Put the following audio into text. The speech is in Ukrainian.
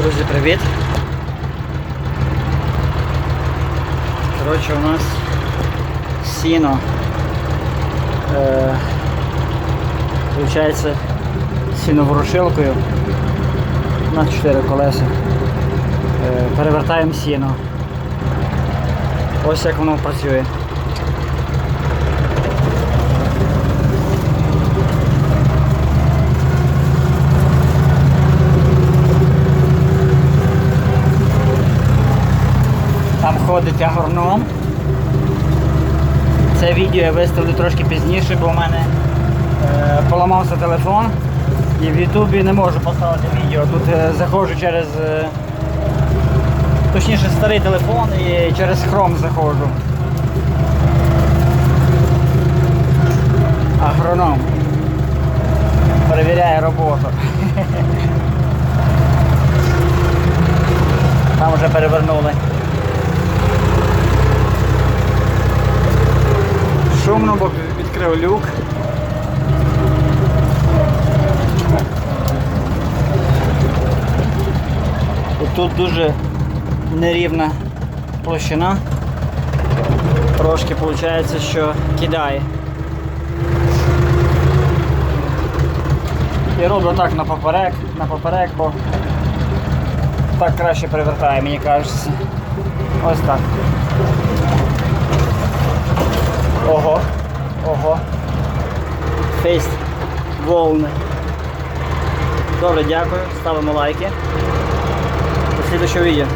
Друзі, привіт! Коротше, у нас сіно. Е, Получається сіноворушилкою на 4 колеса. Е, перевертаємо сіно. Ось як воно працює. Там ходить агроном. Це відео я виставлю трошки пізніше, бо в мене е, поламався телефон і в Ютубі не можу поставити відео. Тут е, заходжу через е, точніше старий телефон і через Chrome заходжу. Агроном. Перевіряє роботу. Там вже перевернули. Шумно, бо відкрив люк. Тут дуже нерівна площина. Трошки виходить, що кидає. І роблю так на поперек, на поперек, бо так краще привертає, мені кажеться. Ось так. Ого, ого. Фейст волни. Добре, дякую. Ставимо лайки. До слідчого відео.